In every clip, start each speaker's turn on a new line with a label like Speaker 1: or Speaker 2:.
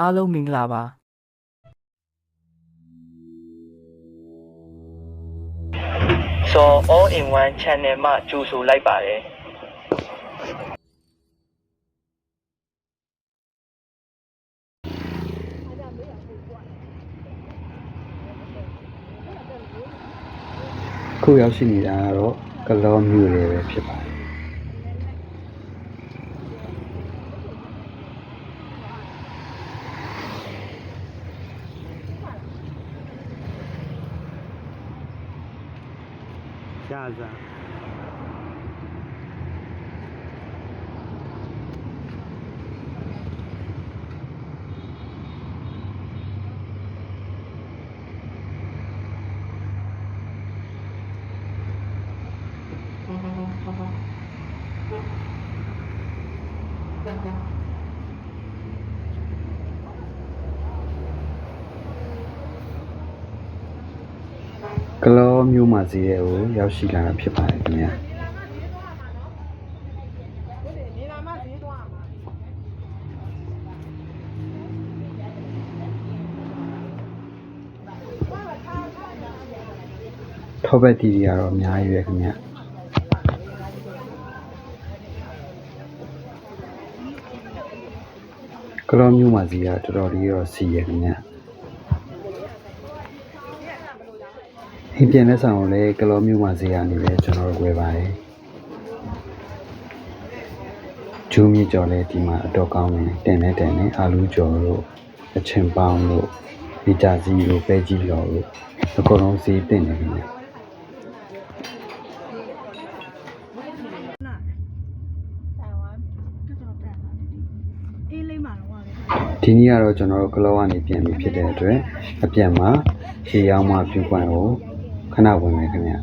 Speaker 1: အားလုံးမင်္ဂလာပါ
Speaker 2: စော all in one channel မှကြိုဆိုလိုက်ပါတယ်
Speaker 3: ခုရောက်ရှိနေတာကတော့ကလောမျိုးတွေပဲဖြစ်ပါတယ် ရှားစားကလော မျိုးမှာဈေးရဲ့ကိုရောက်ရှိလာတာဖြစ်ပါတယ်ခင်ဗျာထောပတ်တီတွေကတော့အများကြီးပဲခင်ဗျာကလောမျိုးမှာဈေးကတော်တော်လေးတော့စီရခင်ဗျာ အင်ပြန်လက်ဆောင်ကိုလည်းကလောမျိုးမှာဈေးကနေပဲကျွန်တော်တို့ဝယ်ပါတယ်ဂျူးမြကြော်လည်းဒီမှာအတော်ကောင်းတယ်တင်နေတင်နေအာလူးကြော်တို့အချင်ပေါင်းတို့ဗီတာစီတို့ပဲကြီးလော်တို့အကုန်လုံးဈေးတင်နေ
Speaker 4: တယ်
Speaker 3: ဒီနေ့ကတော့ကျွန်တော်တို့ကလောကနေပြန်ပြီးဖြစ်တဲ့အတွက်အပြန်မှာရှေးရောက်မှပြုပွင့်ကို ခဏဝင်မယ်ခင်ဗျာ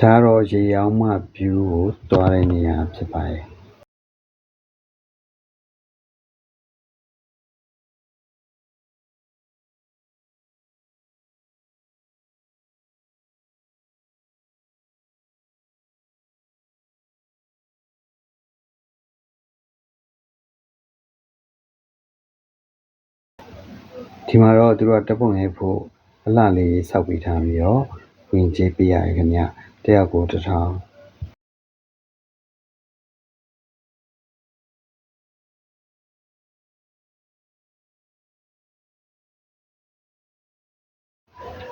Speaker 4: ဒါကတော့ ရေ
Speaker 3: ရောင်းမှ view ကိုတွားတဲ့နေရာ ဖြစ်ပါတယ်ကဒီမှာတော့သူတို့ကတပ်ပုံရိုက်ဖို့အလှလေးစောက်ပေးထားပြီးတော့ဝင်ကြေးပေးရတယ်ခင်ဗျ တယောက်ကိုတစ်ထောင်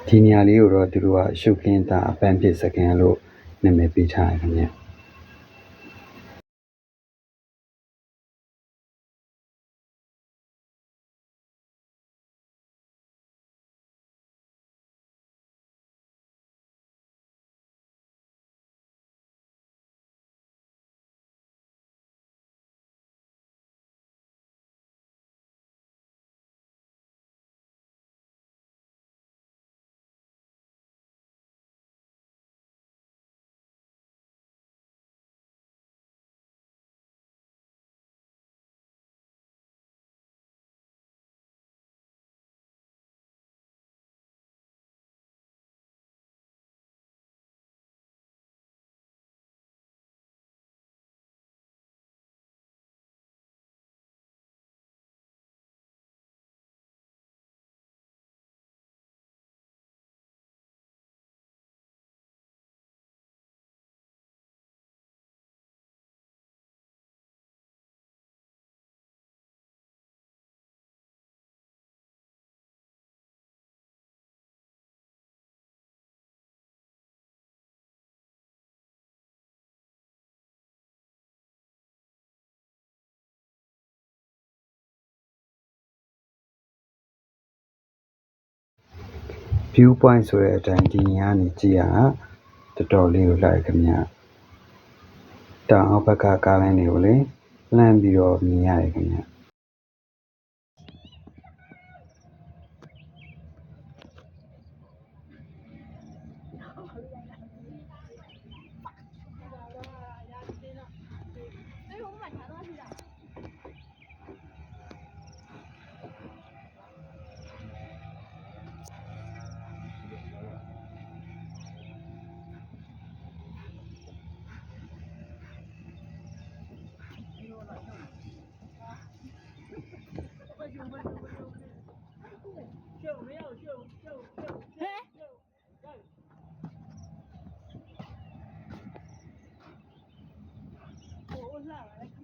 Speaker 3: ဒီနေရာလေးကိုတော့သူတို့ကရှုပ်ခင်းတာအပန်းဖြစ်စကန်လို့နာမည်ပေးထားတယ်ခင်ဗျ view point ဆိုတဲ့အတိုင်းဒီနေရာကနေကြည့်ရတာတော်တော်လေးကိုလှရခင်ဗျတောင်အောက်ဘက်ကကားလိုင်းတွေကိုလေလှမ်းပြီးတော့မြင်ရတယ်ခင်ဗျ nada.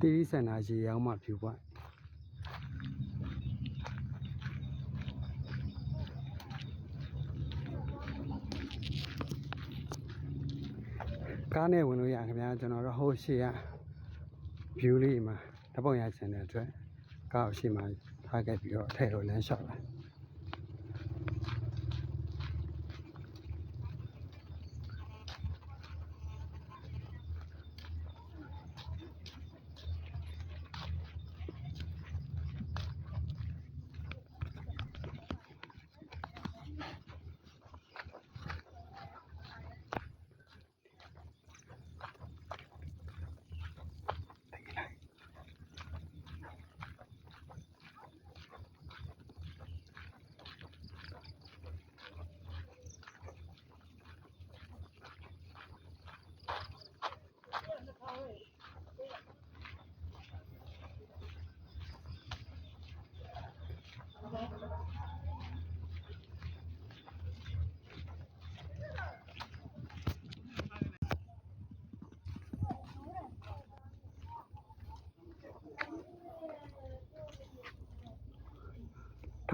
Speaker 3: တိရိစန္ဒာရေရောက်မှ view point ကားနဲ့ဝင်လို့ရခင်ဗျာကျွန်တော်တို့ဟိုရှေ့က view လေးမှာဓာတ်ပုံရချင်တဲ့အတွက်ကားကိုရှေ့မှာထားခဲ့ပြီးတော့ထဲကိုလမ်းလျှောက်လာ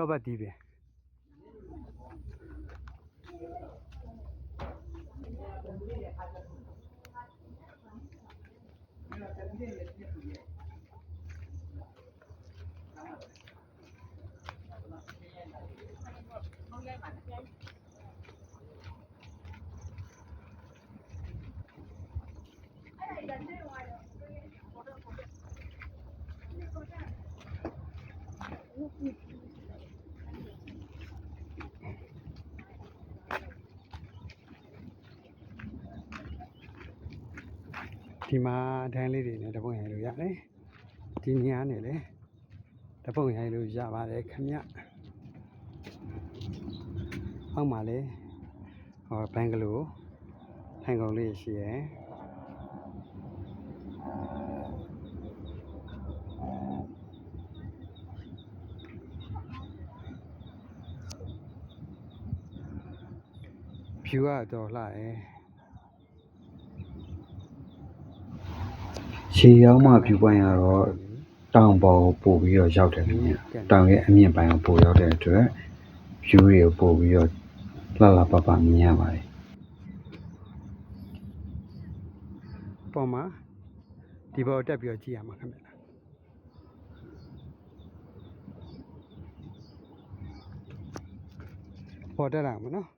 Speaker 3: acaba de ဒီမှာဒန်းလေးတွေနဲ့တပုံရိုက်လို့ရတယ်ဒီညနေလေတပုံရိုက်လို့ရပါတယ်ခင်ဗျအောက်မှာလေဟောဘန်ဂလိုထိုင်ကုန်လေးရှိရယ်ဖြူကတော့လှရယ် ခြေရောက်မှဖြူပွင့်ရတော့တောင်ပေါ်ကိုပို့ပြီးတော့ရောက်တယ်ခင်ဗျတောင်ရဲ့အမြင့်ပိုင်းကိုပို့ရောက်တဲ့အတွက်ဖြူတွေကိုပို့ပြီးတော့လှလှပပမြင်ရပါတယ်ပေါ်မှာဒီဘောတက်ပြီးတော့ကြည့်ရမှာခင်ဗျပေါ်တက်လာမှာနော်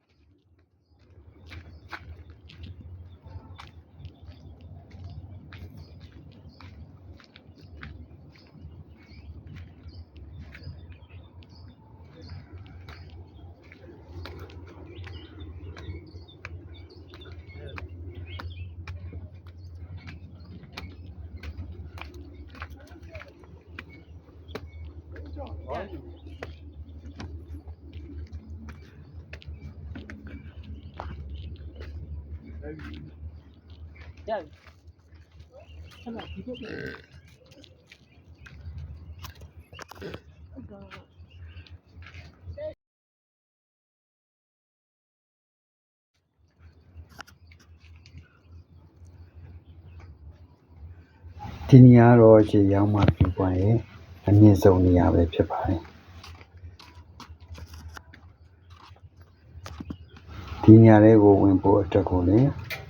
Speaker 3: ဒီနေရာတော့ခြေရောက်မှဖြူပွင့်ရဲ့အမြင့်ဆုံးနေရာပဲဖြစ်ပါတယ်ဒီနေရာလေးကိုဝင်ဖို့အတွက်ကိုလည်း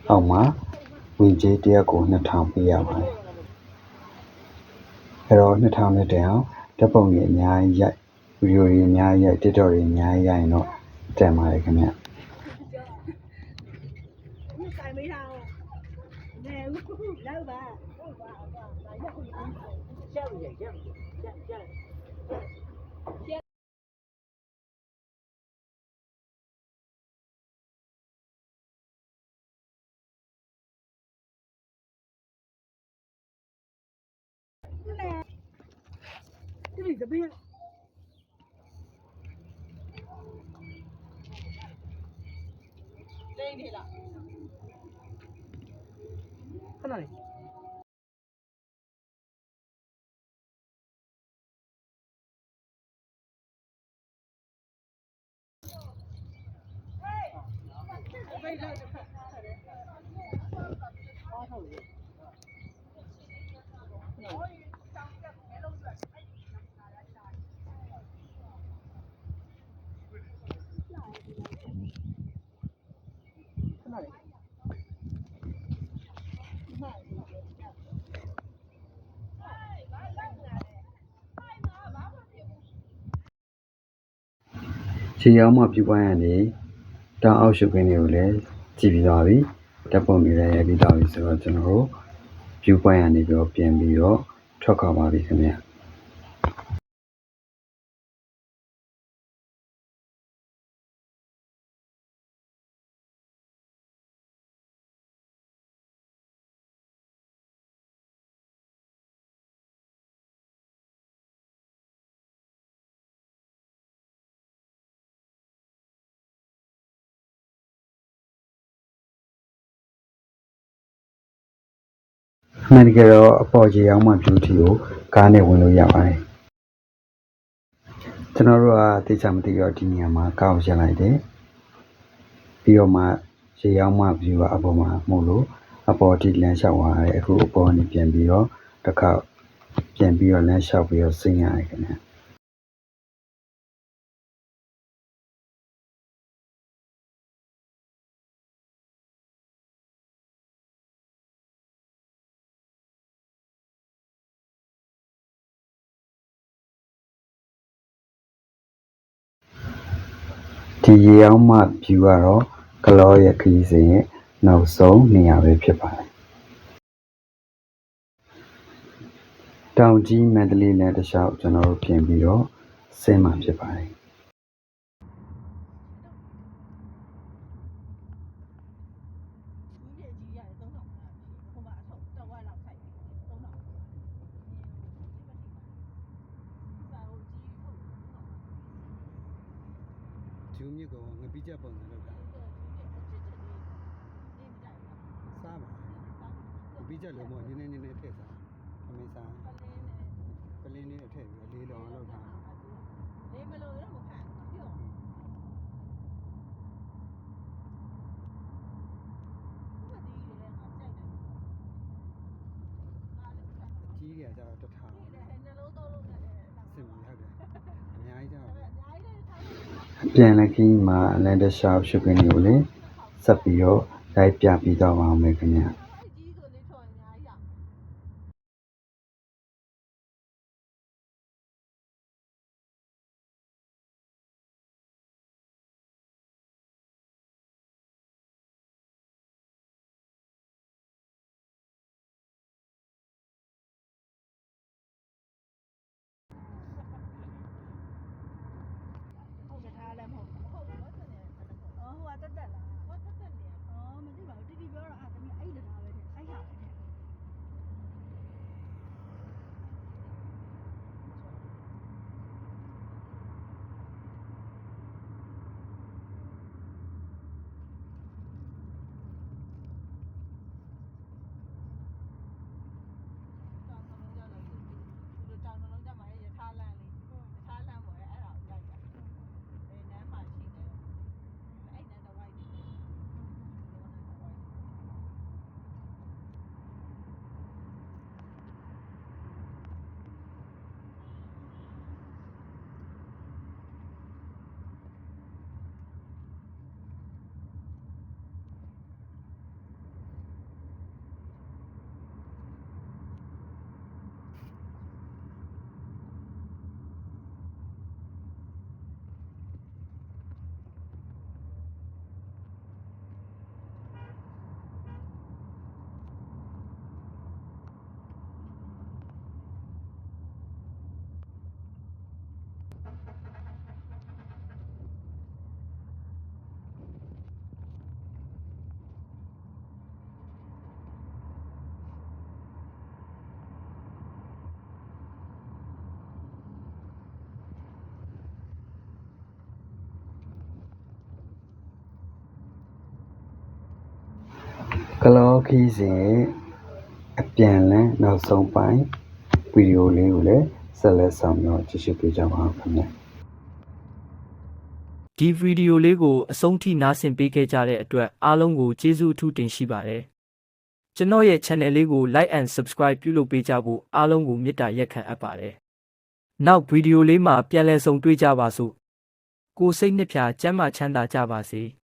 Speaker 3: အောက်မှာဝ င်ကြီးတစ်ရက်ကို2000ပေးရပါတယ်အဲ့တော့2000နဲ့တန်အောင်ဓာတ်ပုံတွေအများကြီးရိုက်ဗီဒီယိုတွေအများကြီးရိုက် TikTok တွေအများကြီးရိုက်ရင်တော့တန်ပါတယ်ခင်ဗျ
Speaker 4: ဘူးဆိုင်မေးတာဟုတ်နဲဘူးလောက်ပါဟုတ်ပါဟုတ်ပါလာရောက်ပြီရှောက်ရရှောက်ရှောက်ရှောက်ဒီလိုတပင်းလိမ့်နေလားခဏလေးခဏလေး
Speaker 3: ခြေရောက်မှပြူပွားရနေတောင်အောက်ရှုပ်ခင်းတွေကိုလည်းကြည့်ပြီးသွားပြီတပ်ပုံတွေလည်းရိုက်ပြီးသွားပြီဆိုတော့ကျွန်တော်တို့ပြူပွားရနေပြီးတော့ပြန်ပြီးတော့ထွက်ခွာပါပြီခင်ဗျ အမှန်တကယ်တော့အပေါ်ခြေရောက်မှပြူတီကိုကားနဲ့ဝင်လို့ရပါတယ်ကျွန်တော်တို့ကသိချာမသိတော့ဒီနေရာမှာကားကိုရက်လိုက်တယ်ပြီးတော့မှခြေရောက်မှပြူကအပေါ်မှာမို့လို့အပေါ်ထိလမ်းလျှောက်သွားတယ်အခုအပေါ်ကနေပြန်ပြီးတော့တစ်ခါပြန်ပြီးတော့လမ်းလျှောက်ပြီးတော့ဆင်းရတယ်ခင်ဗျ ဒီရေအောင်မှ view ကတော့ကလောရဲ့ခရီးစဉ်ရဲ့နောက်ဆုံးနေရာပဲဖြစ်ပါတယ်တောင်ကြီးမန္တလေးလမ်းတစ်လျှောက်ကျွန်တော်တို့ပြင်ပြီးတော့ဆင်းမှာဖြစ်ပါတယ်
Speaker 4: ကြီးရဲ့ကြီးရတယ်3000ခါဟိုမှာအထုပ်တော့ဝါလောက်ခိုက်3000ခါစာအုပ်ကြီးထုတ်
Speaker 3: ဂျူးမြစ်ကောင်ငပိချက်ပုံစံလောက်တာစားပါင ပိချက်လုံးမနည်းနည်းနည်းနည်းထည့်စားအမေစားပလင်းလေးထည့်ပြီးလေးလောင်လောက်တာ
Speaker 4: လေးမလို့တော့မခံပြော့ဘာဒီလဲငါကြိုက်တယ်အားလည်းခံ
Speaker 3: အကြီးကြီးကကျတော့တစ်ထောင်
Speaker 4: တယ်နှလုံးသုံးလုံးနဲ့
Speaker 3: စင်မဟုတ်တယ်အများကြီးကျတော့
Speaker 4: အများကြီးလည်းထားတယ်
Speaker 3: ပြန်လက်ခီးမှာအလန်တရှောက်ရှုပ်ကင်းတွေကိုလည်းဆက်ပြီးတော့လိုက်ပြပြီးတော့ပါအောင်မယ်ခင်ဗျာ ကလောခီးစဉ်ရဲ့အပြန်လန်းနောက်ဆုံးပိုင်းဗီဒီယိုလေးကိုလည်းဆက်လက်ဆောင်တော့ကြည့်ရှုပေးကြပါဦးခင်ဗျာ
Speaker 1: ဒီဗီဒီယိုလေးကိုအဆုံးထိနားဆင်ပေးခဲ့ကြတဲ့အတွက်အားလုံးကိုကျေးဇူးအထူးတင်ရှိပါတယ်။ကျွန်တော်ရဲ့ channel လေးကို like and subscribe ပြုလုပ်ပေးကြဖို့အားလုံးကိုမေတ္တာရက်ခံအပ်ပါတယ်။နောက်ဗီဒီယိုလေးမှာပြန်လည်ဆုံတွေ့ကြပါစို့။ကိုယ်စိတ်နှစ်ဖြာကျမ်းမာချမ်းသာကြပါစေ။